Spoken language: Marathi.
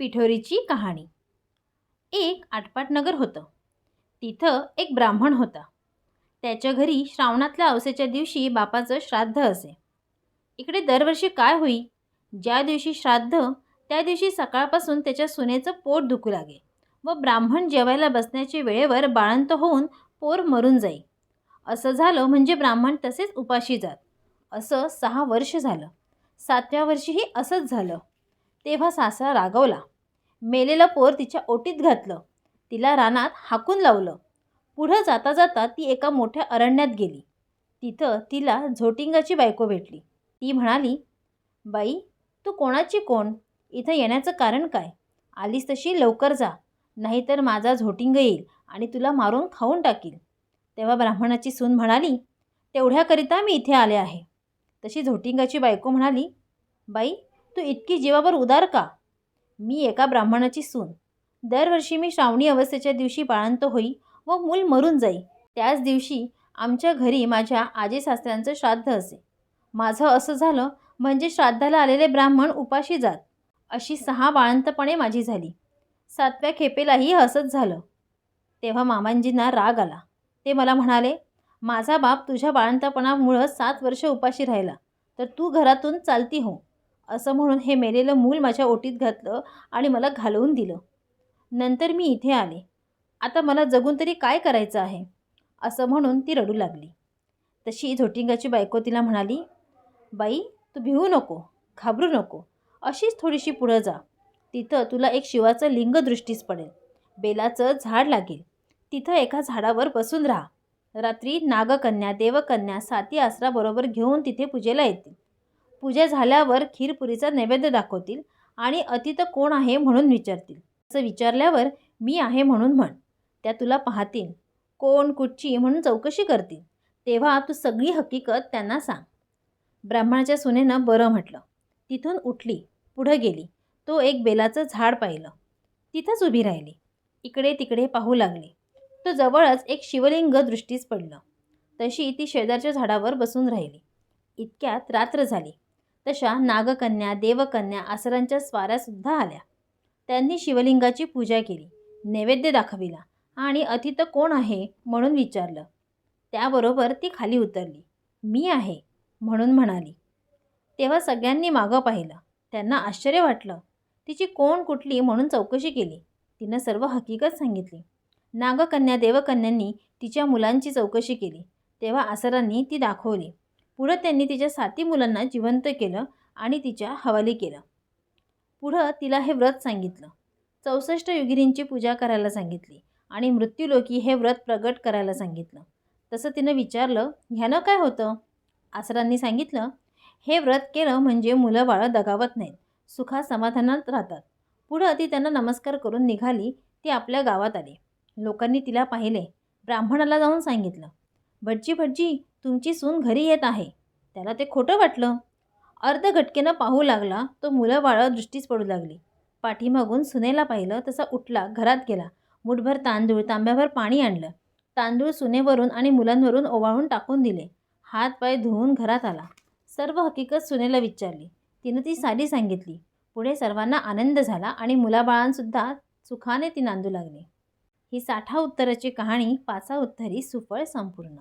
पिठोरीची कहाणी. एक आटपाटनगर होतं. तिथं एक ब्राह्मण होता. त्याच्या घरी श्रावणातल्या अवसेच्या दिवशी बापाचं श्राद्ध असे. इकडे दरवर्षी काय होई? ज्या दिवशी श्राद्ध त्या दिवशी सकाळपासून त्याच्या सुनेचं पोट दुखू लागे व ब्राह्मण जेवायला बसण्याच्या वेळेवर बाळंत होऊन पोर मरून जाई. असं झालं म्हणजे ब्राह्मण तसेच उपाशी जात. असं सहा वर्ष झालं. सातव्या वर्षीही असंच झालं. तेव्हा सासरा रागवला. मेलेलं पोर तिच्या ओटीत घातलं. तिला रानात हाकून लावलं. पुढं जाता जाता ती एका मोठ्या अरण्यात गेली. तिथं तिला झोटिंगाची बायको भेटली. ती म्हणाली बाई तू कोणाची कोण? इथं येण्याचं कारण काय? आलीस तशी लवकर जा. नाहीतर माझा झोटिंग येईल आणि तुला मारून खाऊन टाकील. तेव्हा ब्राह्मणाची सून म्हणाली तेवढ्याकरिता मी इथे आले आहे. तशी झोटिंगाची बायको म्हणाली बाई तू इतकी जीवावर उदार का? मी एका ब्राह्मणाची सून. दरवर्षी मी श्रावणी अवस्थेच्या दिवशी बाळंत होई व मूल मरून जाई. त्याच दिवशी आमच्या घरी माझ्या आजी सासऱ्यांचं श्राद्ध असे. माझं असं झालं म्हणजे श्राद्धाला आलेले ब्राह्मण उपाशी जात. अशी सहा बाळंतपणे माझी झाली. सातव्या खेपेलाही असंच झालं. तेव्हा मामांजींना राग आला. ते मला म्हणाले माझा बाप तुझ्या बाळंतपणामुळं सात वर्ष उपाशी राहिला. तर तू घरातून चालती हो. असं म्हणून हे मेलेलं मूल माझ्या ओटीत घातलं आणि मला घालवून दिलं. नंतर मी इथे आले. आता मला जगून तरी काय करायचं आहे? असं म्हणून ती रडू लागली. तशी झोटिंगाची बायको तिला म्हणाली बाई तू भिवू नको घाबरू नको. अशीच थोडीशी पुढं जा. तिथं तुला एक शिवाचं लिंग दृष्टीस पडेल. बेलाचं झाड लागेल. तिथं एका झाडावर बसून राहा. रात्री नागकन्या देवकन्या साती आसराबरोबर घेऊन तिथे पूजेला येतील. पूजा झाल्यावर खीरपुरीचा नैवेद्य दाखवतील आणि अतिथ कोण आहे म्हणून विचारतील. असं विचारल्यावर मी आहे म्हणून म्हण त्या तुला पाहतील. कोण कुठची म्हणून चौकशी करतील. तेव्हा तू सगळी हकीकत त्यांना सांग. ब्राह्मणाच्या सुनेनं बरं म्हटलं. तिथून उठली पुढं गेली. तो एक बेलाचं झाड पाहिलं. तिथंच उभी राहिली. इकडे तिकडे पाहू लागली. तो जवळच एक शिवलिंग दृष्टीस पडलं. तशी ती शेजारच्या झाडावर बसून राहिली. इतक्यात रात्र झाली. तशा नागकन्या देवकन्या आसरांच्या स्वाऱ्यासुद्धा आल्या. त्यांनी शिवलिंगाची पूजा केली नैवेद्य दाखविला आणि अतिथ कोण आहे म्हणून विचारलं. त्याबरोबर ती खाली उतरली मी आहे म्हणून म्हणाली. तेव्हा सगळ्यांनी मागं पाहिलं. त्यांना आश्चर्य वाटलं. तिची कोण कुठली म्हणून चौकशी केली. तिनं सर्व हकीकत सांगितली. नागकन्या देवकन्यांनी तिच्या मुलांची चौकशी केली. तेव्हा आसरांनी ती दाखवली. पुढं त्यांनी तिच्या साती मुलांना जिवंत केलं आणि तिच्या हवाली केलं. पुढं तिला हे व्रत सांगितलं. चौसष्ट युगिरींची पूजा करायला सांगितली आणि मृत्यूलोकी हे व्रत प्रगट करायला सांगितलं. तसं तिनं विचारलं ह्यानं काय होतं? आसरांनी सांगितलं हे व्रत केलं म्हणजे मुलं बाळं दगावत नाहीत सुखा समाधानात राहतात. पुढं ती त्यांना नमस्कार करून निघाली ती आपल्या गावात आली. लोकांनी तिला पाहिले. ब्राह्मणाला जाऊन सांगितलं भटजी भटजी तुमची सून घरी येत आहे. त्याला ते खोटं वाटलं. अर्ध घटकेनं पाहू लागला तो मुलं बाळं दृष्टीच पडू लागली. पाठीमागून सुनेला पाहिलं तसा उठला घरात गेला. मुठभर तांदूळ तांब्याभर पाणी आणलं. तांदूळ सुनेवरून आणि मुलांवरून ओवाळून टाकून दिले. हात पाय धुवून घरात आला. सर्व हकीकत सुनेला विचारली. तिनं ती साडी सांगितली. पुढे सर्वांना आनंद झाला आणि मुलाबाळांसुद्धा सुखाने ती नांदू लागली. ही साठा उत्तराची कहाणी पाचा उत्तरी सुफळ संपूर्ण.